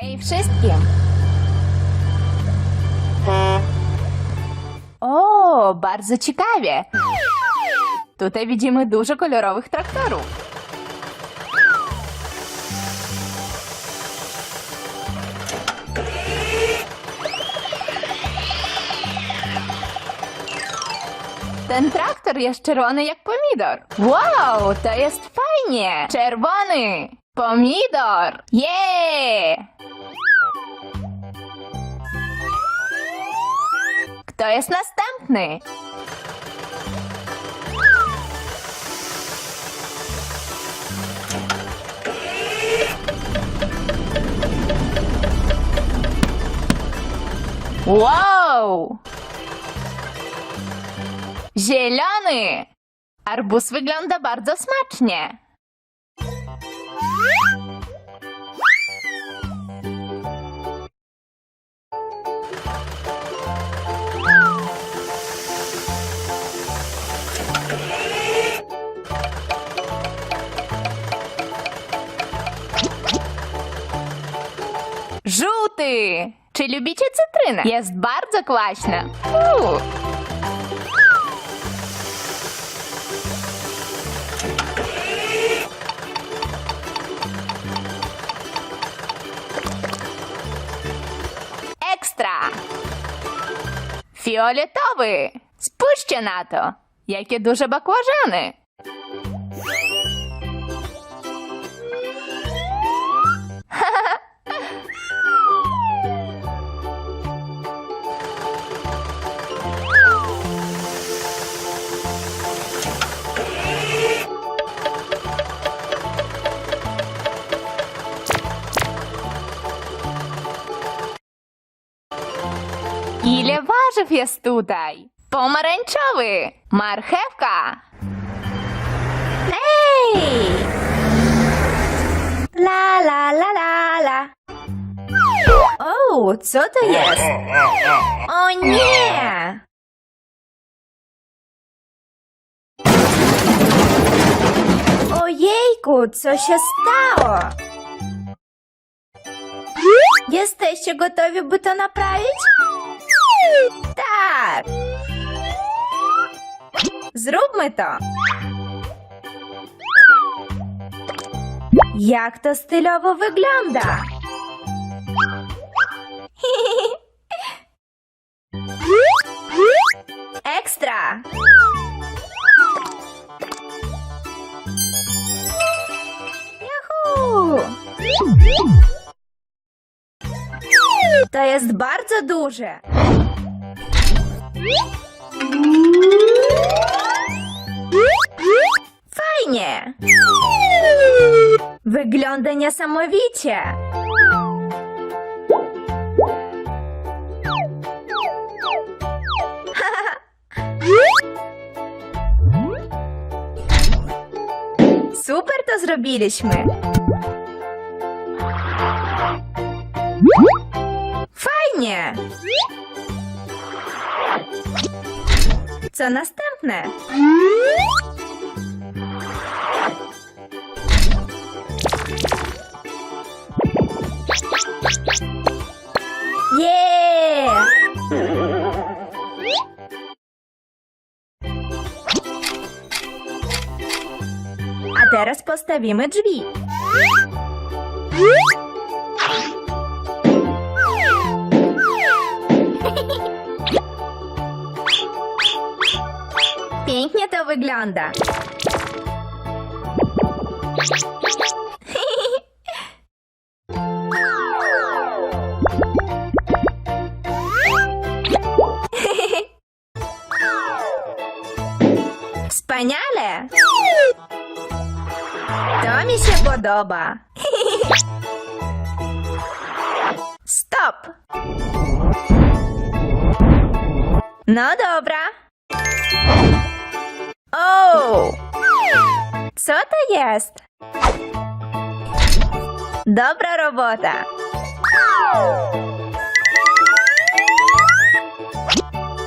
Hej wszystkim! O, bardzo ciekawie! Tutaj widzimy dużo kolorowych traktorów. Ten traktor jest czerwony jak pomidor. Wow, to jest fajnie! Czerwony! Pomidor! Yeah! Kto jest następny? Wow! Zielony! Arbuz wygląda bardzo smacznie. Żółty! Czy lubicie cytrynę? Jest bardzo kwaśna. Uuu. Ekstra! Fioletowy! Spójrzcie na to! Jakie duże bakłażany! Ile warzyw jest tutaj? Pomarańczowy, marchewka. Ej! La la la la la. O, co to jest? O nie! Ojejku, co się stało? Jesteście gotowi, by to naprawić? Tak! Zróbmy to! Jak to stylowo wygląda? Ekstra! To jest bardzo duże. Fajnie. Wygląda niesamowicie. Super to zrobiliśmy. Fajnie! Co następne? Yeah! A teraz postawimy drzwi. Pięknie to wygląda. Wspaniale! To mi się podoba. Stop! No dobra. Co to jest? Dobra robota.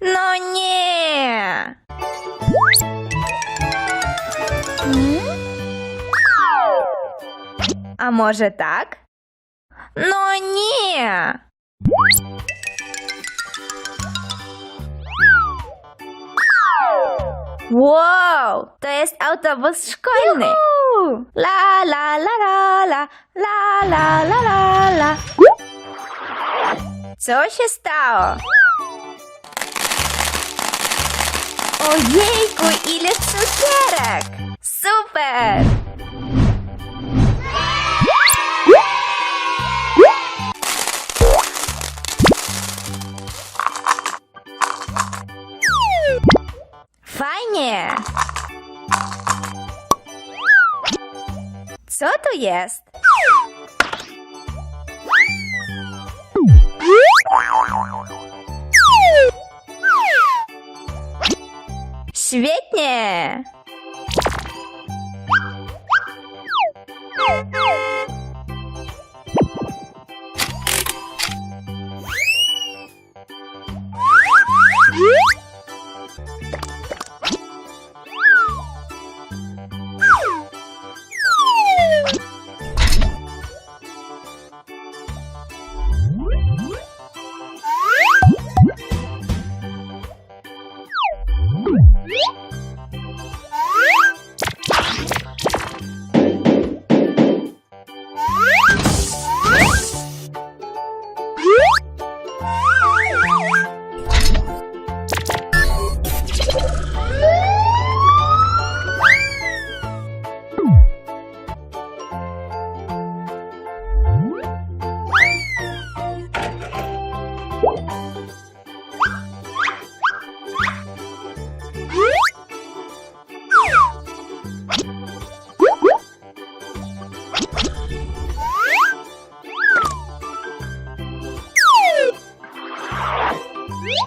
No nie. A może tak? No nie! Wow, to jest autobus szkolny. La la la la la la la la la la. Co się stało? Ojejku, ile cukierek! Super! Jest? Świetnie!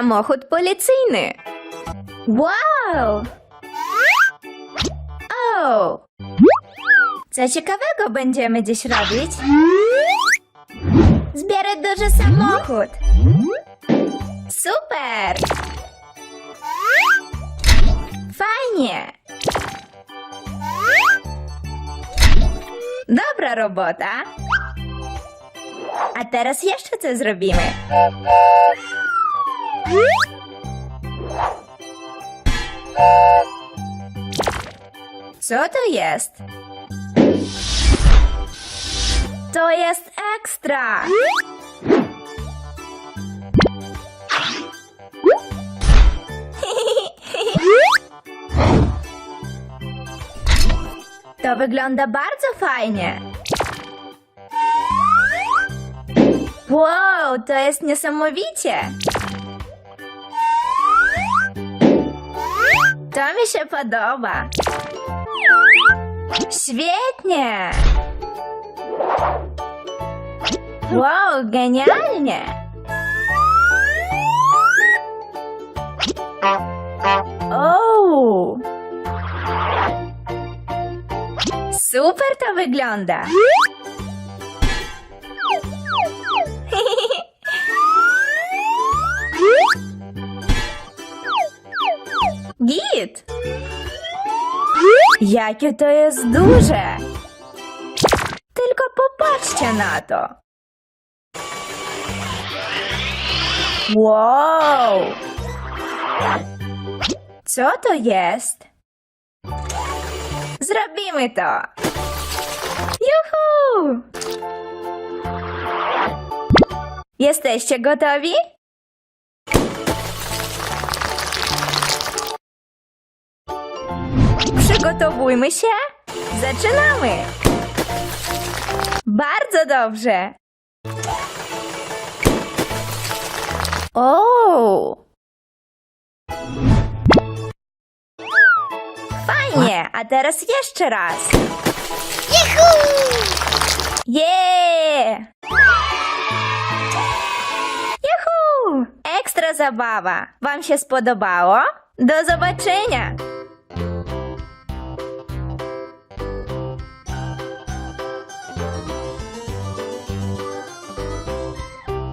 Samochód policyjny. Wow! O! Co ciekawego będziemy dziś robić? Zbierać duży samochód. Super! Fajnie! Dobra robota. A teraz jeszcze co zrobimy? Co to jest? To jest ekstra! To wygląda bardzo fajnie. Wow, to jest niesamowicie. Mi się podoba. Świetnie! Wow, genialnie! O! Super to wygląda! Jakie to jest duże! Tylko popatrzcie na to! Wow! Co to jest? Zrobimy to! Juhu! Jesteście gotowi? Przygotowujmy się. Zaczynamy. Bardzo dobrze. O! Fajnie, a teraz jeszcze raz. Juhu! Yeah! Juhu! Ekstra zabawa. Wam się spodobało? Do zobaczenia!